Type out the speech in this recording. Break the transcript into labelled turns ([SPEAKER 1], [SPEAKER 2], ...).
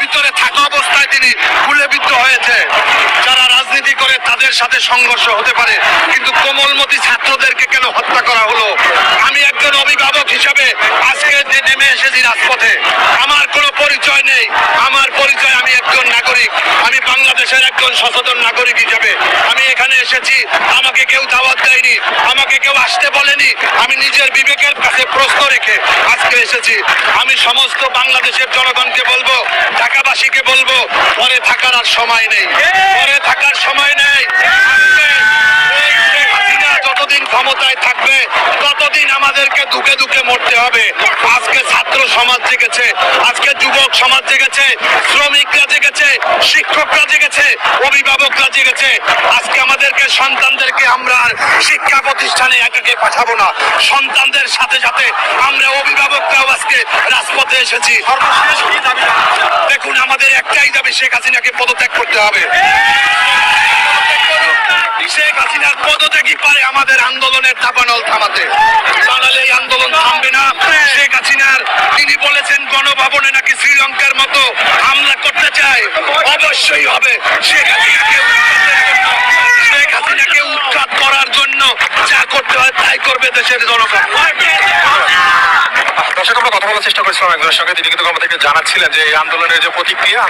[SPEAKER 1] ভিতরে থাকা অবস্থায় তিনি গুলিবিদ্ধ হয়েছে। যারা রাজনীতি করে তাদের সাথে সংঘর্ষ হতে পারে, কিন্তু কোমলমতি ছাত্রদেরকে কেন হত্যা করা হলো? আমি একজন অভিভাবক হিসাবে আজকে যে নেমে এসেছি রাজপথে, আমার কোনো পরিচয় নেই। আমার পরিচয় আমি একজন নাগরিক, আমি বাংলাদেশের একজন সচেতন নাগরিক হিসাবে। আমি এখানে এসেছি, আমাকে কেউ দাওয়াত দেয়নি। আমাকে কেউ আসতে বলেনি, আমি নিজের বিবেকের কাছে প্রশ্ন রেখে আজকে এসেছি। আমি সমস্ত বাংলাদেশের জনগণকে বলব, ঢাকাবাসীকে বলব পরে থাকার আর সময় নেই। পরে থাকার সময় নেই। যতদিন ক্ষমতায় থাকবে, ততদিন আমাদেরকে দুকে দুকে মরতে হবে। আজকে ছাত্র সমাজ জেগেছে, আজকে যুবক সমাজ জেগেছে, শ্রমিকরা জেগেছে, শিক্ষকরা জেগেছে, অভিভাবকরা জেগেছে। আজকে আমাদেরকে সন্তানদেরকে আমরা শিক্ষা প্রতিষ্ঠানে একাকে পাঠাবো না। সন্তানদের সাথে সাথে আমরা অভিভাবকরাও আজকে রাজপথে এসেছি। দেখুন, আমাদের একটাই দাবি, শেখ হাসিনাকে পদত্যাগ করতে হবে। শেখ হাসিনার পদত্যাগই পারে আমাদের আন্দোলনের দাবানল থামাতে। এই আন্দোলন থামবে না। শেখ হাসিনার, তিনি বলেছেন গণভবনে নাকি শ্রীলঙ্কার মতো হামলা করতে চায়। অবশ্যই হবে। শেখ হাসিনাকে শেখ হাসিনাকে উৎখাত করার জন্য যা করতে হয় তাই করবে দেশের জনগণ
[SPEAKER 2] দর্শক, আমরা কথা বলার চেষ্টা করছিলাম একজনের সঙ্গে। তিনি কিন্তু আমাদেরকে জানাচ্ছিলেন যে এই আন্দোলনের যে প্রতিক্রিয়া